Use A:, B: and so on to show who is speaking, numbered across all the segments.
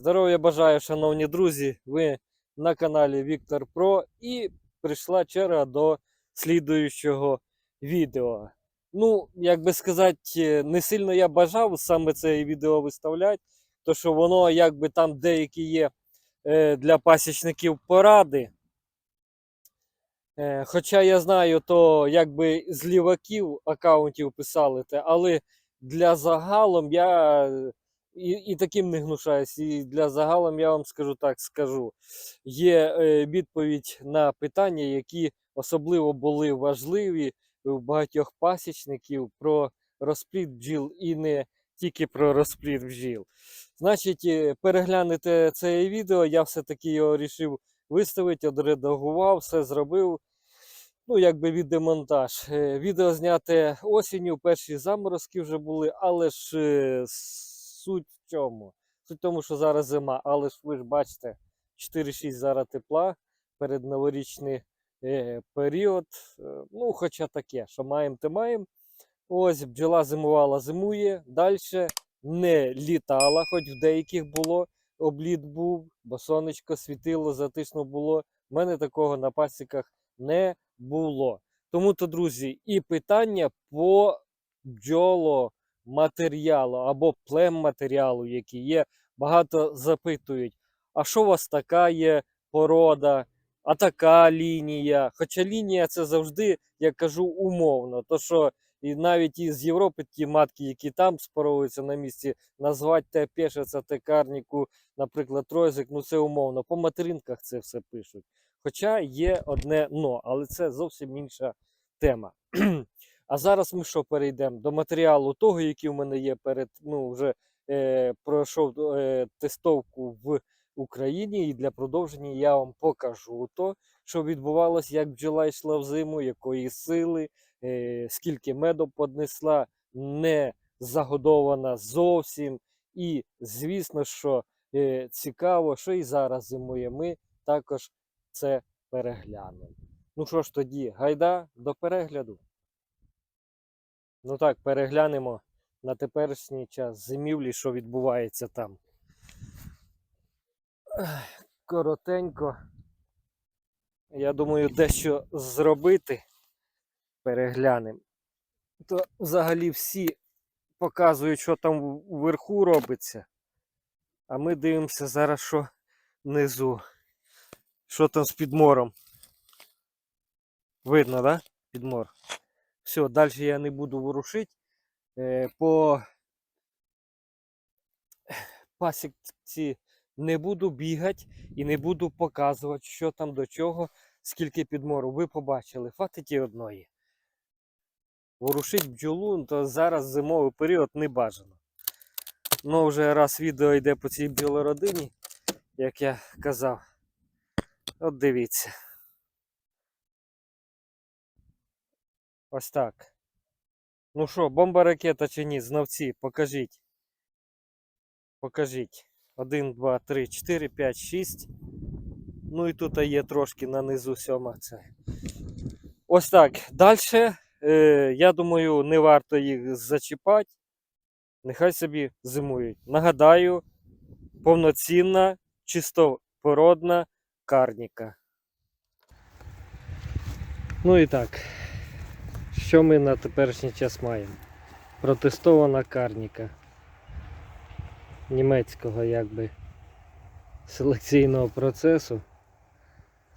A: Здоров'я бажаю, шановні друзі. Ви на каналі Віктор Про і прийшла черга до слідуючого відео. Ну, як би сказати, не сильно я бажав саме це відео виставляти, то що воно якби там деякі є е, для пасічників поради. Е, Хоча я знаю, то якби з ліваків аккаунтів писали те, але для загалом я і, і таким не гнушаюсь. І для загалом я вам скажу так, скажу. Є е, відповідь на питання, які особливо були важливі у багатьох пасічників про розплід бджіл і не тільки про розплід бджіл. Значить, е, переглянете це відео, я все-таки його рішив виставити, одредагував, все зробив. Ну, якби відеомонтаж. Е, Відео зняте осінню, перші заморозки вже були, але ж суть в чому? Суть в тому, що зараз зима, але ж ви ж бачите, 4-6 зараз тепла перед новорічний е, період. Е, Ну, хоча таке, що маємо, те маємо. Ось бджола зимувала, зимує. Далі не літала, хоч в деяких було. Обліт був, бо сонечко світило, затишно було. У мене такого на пасіках не було. Тому то, друзі, і питання по бджоломатеріалу або племматеріалу, який є. Багато запитують, а що у вас така є порода, а така лінія? Хоча лінія це завжди, я кажу, умовно. То що і навіть із Європи ті матки, які там споровуються на місці, назвати те пешеться, те карніку, наприклад, тройзик, ну це умовно. По материнках це все пишуть. Хоча є одне но, але це зовсім інша тема. А зараз ми що перейдемо до матеріалу того, який у мене є перед, ну вже е, пройшов е, тестовку в Україні, і для продовження я вам покажу то, що відбувалося, як бджола йшла в зиму, якої сили, е, скільки меду поднесла, не загодована зовсім. І звісно, що е, цікаво, що і зараз зимує. Ми також це переглянемо. Ну що ж тоді, гайда до перегляду. Ну так, переглянемо на теперішній час зимівлі, що відбувається там. Коротенько. Я думаю, дещо зробити. Переглянемо. То взагалі всі показують, що там вверху робиться. А ми дивимося зараз, що внизу. Що там з підмором? Видно, да? Підмор. Все, далі я не буду ворушити. Е, по пасіці не буду бігати і не буду показувати, що там до чого, скільки підмору. Ви побачили, хватить і одної. Ворушить бджолу, то зараз зимовий період не бажано. Ну, вже раз відео йде по цій бджолородині, як я казав. От дивіться. Ось так. Ну що, бомба ракета чи ні? Знавці, покажіть. Покажіть. 1, 2, 3, 4, 5, 6. Ну і тут є трошки на низу сьома. Це. Ось так. Далі, е, я думаю, не варто їх зачіпати. Нехай собі зимують. Нагадаю, повноцінна, чистопородна карніка. Ну і так. Що ми на теперішній час маємо? Протестована карніка німецького якби селекційного процесу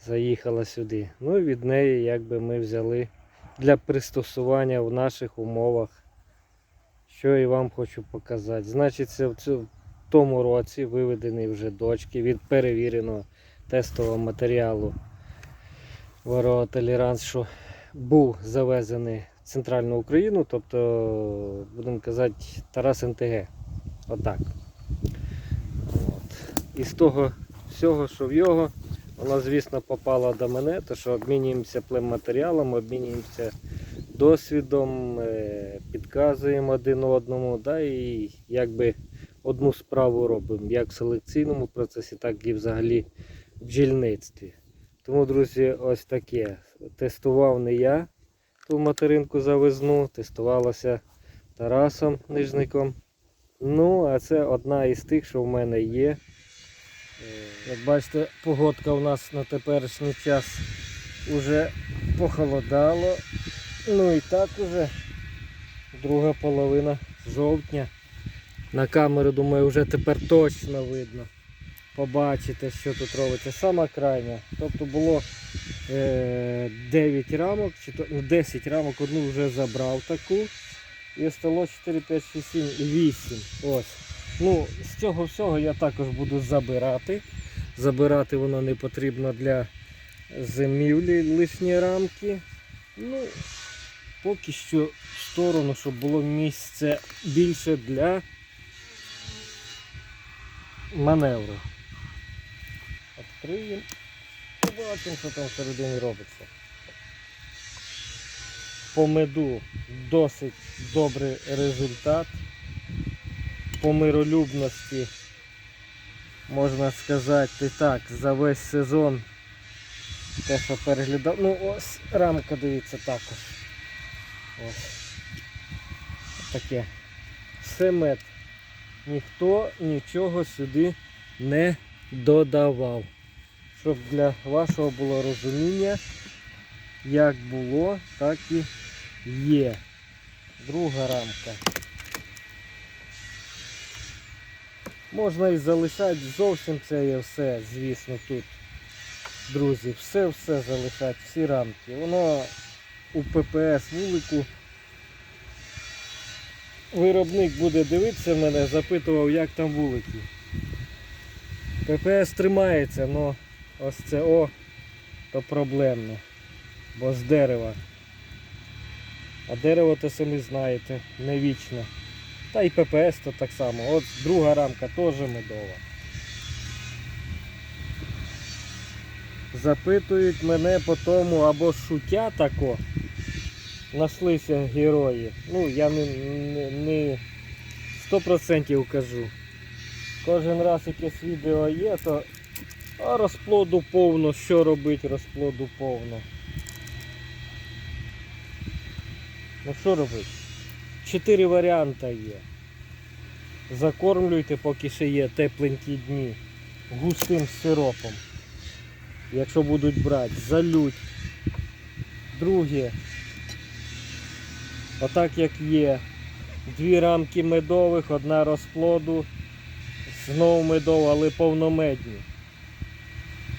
A: заїхала сюди. Ну і від неї якби ми взяли для пристосування в наших умовах. Що і вам хочу показати. Значить, це в тому році виведені вже дочки від перевіреного тестового матеріалу Ворога Толеранс, був завезений в центральну Україну, тобто, будемо казати, Тарас НТГ. Отак. От. І з того всього, що в його, вона, звісно, попала до мене, то що обмінюємося племматеріалом, обмінюємося досвідом, е, підказуємо один одному, да, і якби одну справу робимо, як в селекційному процесі, так і взагалі в бджільництві. Тому, друзі, ось таке. Тестував не я ту материнку завезну, тестувалася Тарасом Нижником. Ну, а це одна із тих, що в мене є Як бачите, погодка у нас на теперішній час уже похолодало. Ну і так уже друга половина жовтня. На камеру, думаю, вже тепер точно видно. Побачите, що тут робиться. Сама крайня. Тобто було е, 9 рамок, чи то, ну, 10 рамок, одну вже забрав таку. І осталось 4, 5, 6, 7 і 8. Ось. Ну, з цього всього я також буду забирати. Забирати воно не потрібно для зимівлі лишні рамки. Ну, поки що в сторону, щоб було місце більше для маневру. Відкриємо. Побачимо, що там всередині робиться. По меду досить добрий результат. По миролюбності, можна сказати так, за весь сезон те, що переглядав. Ну ось рамка дивіться також. Ось. Таке. Все мед. Ніхто нічого сюди не додавав. Щоб для вашого було розуміння, як було, так і є. Друга рамка. Можна і залишати зовсім це є все, звісно, тут. Друзі, все-все залишати, всі рамки. Воно у ППС вулику. Виробник буде дивитися мене, запитував, як там вулики. ППС тримається, але ось це О, то проблемно. Бо з дерева. А дерево то самі знаєте, не вічно. Та й ППС то так само. От друга рамка теж медова. Запитують мене по тому або шутя тако. Нашлися герої. Ну, я не, не, не 100% кажу. Кожен раз якесь відео є, то а розплоду повно, що робити розплоду повно. Ну що робити? Чотири варіанти є. Закормлюйте, поки ще є тепленькі дні, густим сиропом. Якщо будуть брати, залють. Друге, отак як є. Дві рамки медових, одна розплоду, знову медова, але повномедні.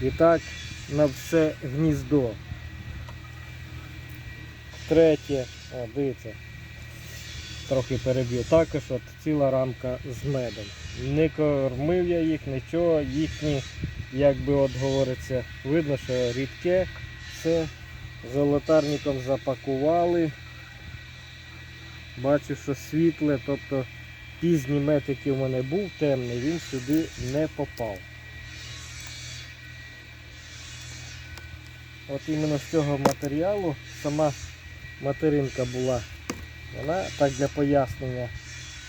A: І так на все гніздо. Третє, о, дивіться, трохи переб'ю. Також от ціла рамка з медом. Не кормив я їх, нічого, їхні, як би от говориться, видно, що рідке, все золотарником запакували. Бачу, що світле, тобто пізній мед, який у мене був темний, він сюди не попав. От іменно з цього матеріалу сама материнка була. Вона так для пояснення.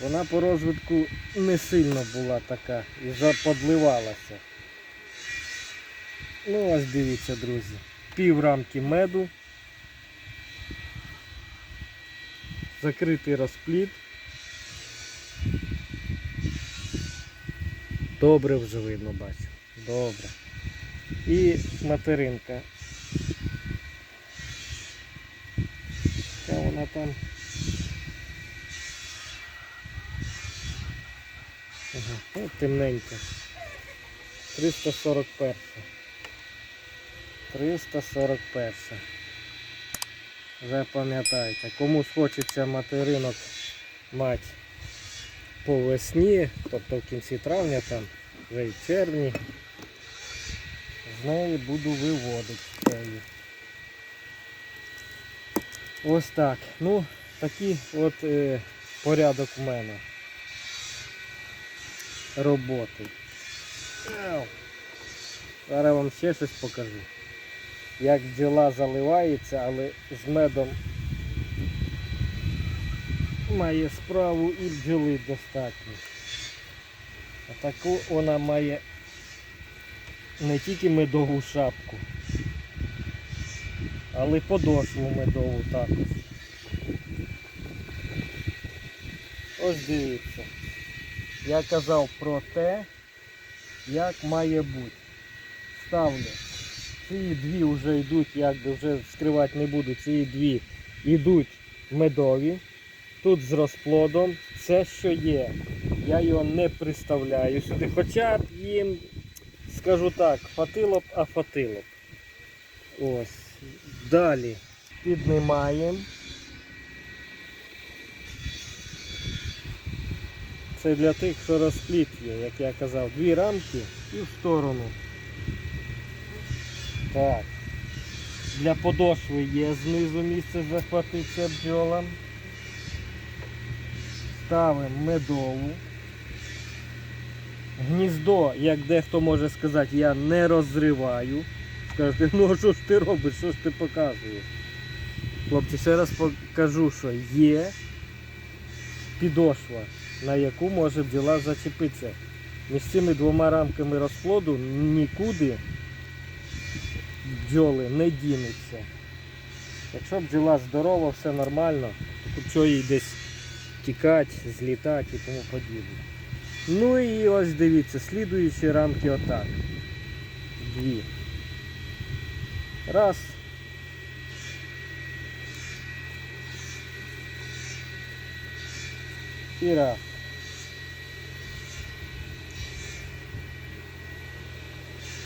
A: Вона по розвитку не сильно була така і заподливалася. Ну ось дивіться, друзі. Пів рамки меду. Закритий розплід. Добре вже видно, бачу. Добре. І материнка. Яка вона там? Ага, ну, темненька. 341. 341. Запам'ятайте, комусь хочеться материнок мати по весні, тобто в кінці травня, там, вже й червні, з неї буду виводити. Ось так. Ну, такий от е, порядок в мене роботи. Зараз вам ще щось покажу. Як бджола заливається, але з медом має справу і бджоли достатньо. А таку вона має не тільки медову шапку, але подошву медову також. Ось дивіться. Я казав про те, як має бути. Ставлю. Ці дві вже йдуть, якби вже вскривати не буду. Ці дві йдуть медові. Тут з розплодом. Це що є. Я його не приставляю сюди. Хоча б їм, скажу так, фатило б, а фатило б. Ось. Далі піднімаємо. Це для тих, хто розпліт є, як я казав, дві рамки і в сторону. Так. Для подошви є знизу місце захватитися бджолам. Ставимо медову. Гніздо, як дехто може сказати, я не розриваю. Скажете, ну а що ж ти робиш, що ж ти показуєш? Хлопці, ще раз покажу, що є підошва, на яку може бджола зачепитися. Між цими двома рамками розплоду нікуди бджоли не дінуться. Якщо бджола здорова, все нормально, то чого їй десь тікати, злітати і тому подібне. Ну і ось дивіться, слідуючі рамки отак. Дві. Раз. І раз.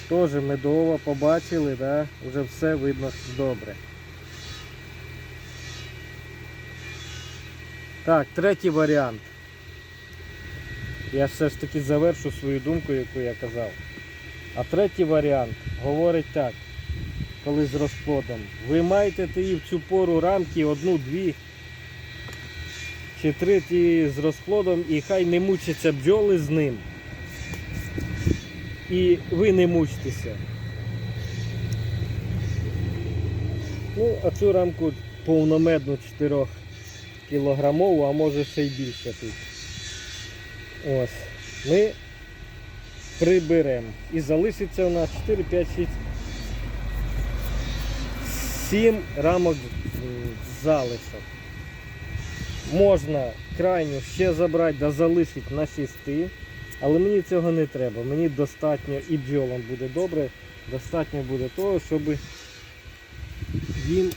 A: Тоже медово побачили, да? Вже все видно добре. Так, третій варіант. Я все ж таки завершу свою думку, яку я казав. А третій варіант говорить так, коли з розплодом. Ви маєте тоді в цю пору рамки одну-дві чи три ті з розплодом і хай не мучаться бджоли з ним. І ви не мучтеся. Ну, а цю рамку повномедну 4 кілограмову, а може ще й більше тут. Ось. Ми приберемо. І залишиться у нас 4, 5, 6, 7 рамок залишок. Можна крайню ще забрати да залишити на 6. Але мені цього не треба. Мені достатньо і бджолам буде добре, достатньо буде того, щоб їм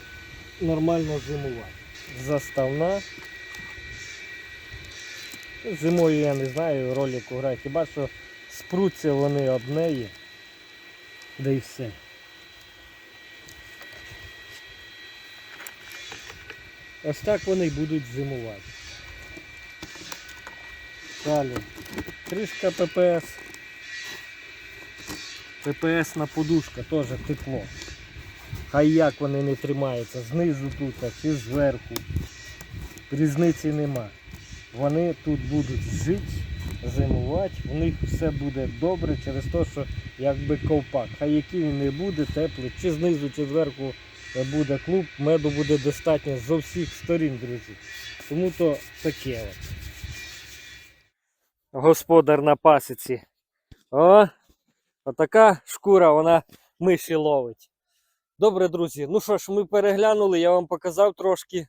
A: нормально зимувати. Заставна. Зимою я не знаю, ролику грає. Хіба що спруться вони об неї. Да і все. Ось так вони будуть зимувати. Далі. Кришка ППС. ППСна подушка теж тепло. Хай як вони не тримаються, знизу тут чи зверху. Різниці нема. Вони тут будуть жити, зимувати, у них все буде добре через те, що якби ковпак. Хай який він не буде, теплий, чи знизу, чи зверху буде клуб, меду буде достатньо з усіх сторін, друзі. Тому то таке от. Господар на пасіці. О, отака шкура, вона миші ловить. Добре, друзі. Ну що ж, ми переглянули, я вам показав трошки.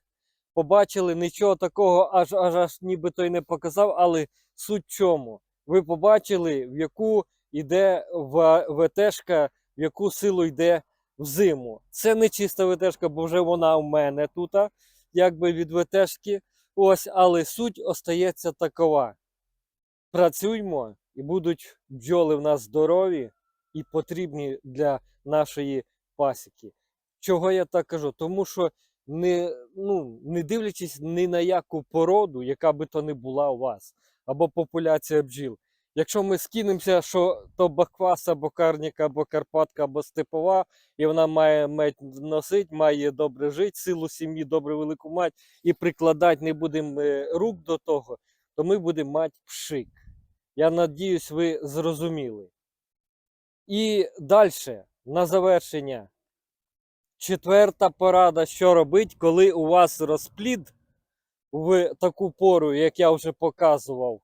A: Побачили нічого такого, аж аж аж нібито й не показав, але суть чому. Ви побачили, в яку йде ВТшка, в яку силу йде в зиму. Це не чиста ВТшка, бо вже вона в мене тут, якби від ВТшки. Ось, але суть остається такова. Працюймо і будуть бджоли в нас здорові і потрібні для нашої пасіки. Чого я так кажу? Тому що не, ну, не дивлячись ні на яку породу, яка би то не була у вас, або популяція бджіл. Якщо ми скинемося, що то баквас, або карніка, або карпатка, або степова, і вона має мед носить, має добре жити, силу сім'ї, добре велику мать, і прикладати не будемо е, рук до того, то ми будемо мати пшик. Я надіюсь, ви зрозуміли. І далі, на завершення. Четверта порада, що робити, коли у вас розплід в таку пору, як я вже показував,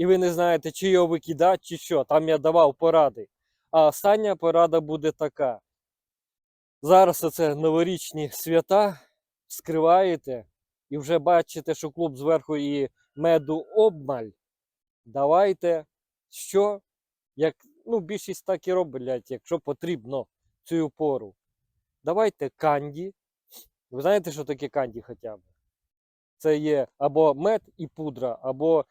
A: і ви не знаєте, чи його викидати, чи що. Там я давав поради. А остання порада буде така. Зараз оце новорічні свята, скриваєте і вже бачите, що клуб зверху і меду обмаль. Давайте що? як ну, більшість так і роблять, якщо потрібно цю пору. Давайте канді. Ви знаєте, що таке канді хоча б? Це є або мед і пудра, або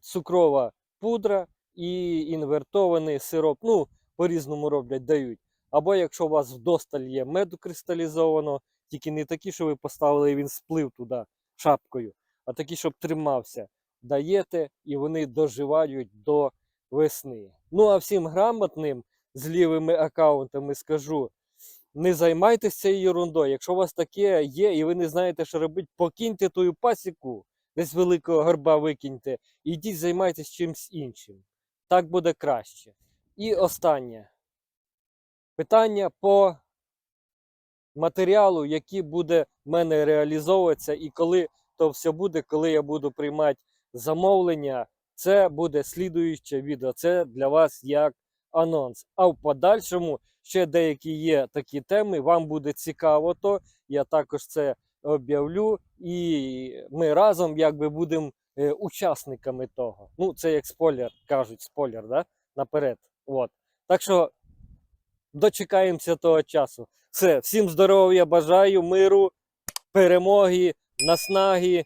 A: цукрова пудра і інвертований сироп. Ну, по-різному роблять, дають. Або якщо у вас вдосталь є меду кристалізовано, тільки не такі, що ви поставили, і він сплив туди шапкою, а такі, щоб тримався. Даєте, і вони доживають до весни. Ну а всім грамотним з лівими аккаунтами скажу: не займайтеся цією ерундою. Якщо у вас таке є, і ви не знаєте, що робити, покиньте тую пасіку, десь великого горба викиньте, і йдіть займайтесь чимось іншим. Так буде краще. І останнє питання по матеріалу, який буде в мене реалізовуватися, і коли то все буде, коли я буду приймати замовлення, це буде слідуюче відео. Це для вас як анонс. А в подальшому ще деякі є такі теми. Вам буде цікаво, то я також це об'явлю, і ми разом якби будемо е, учасниками того. Ну, це як спойлер, кажуть, спойлер, да? наперед. От. Так що дочекаємося того часу. Все, всім здоров'я, бажаю, миру, перемоги, наснаги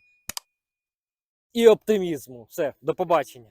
A: і оптимізму. Все, до побачення.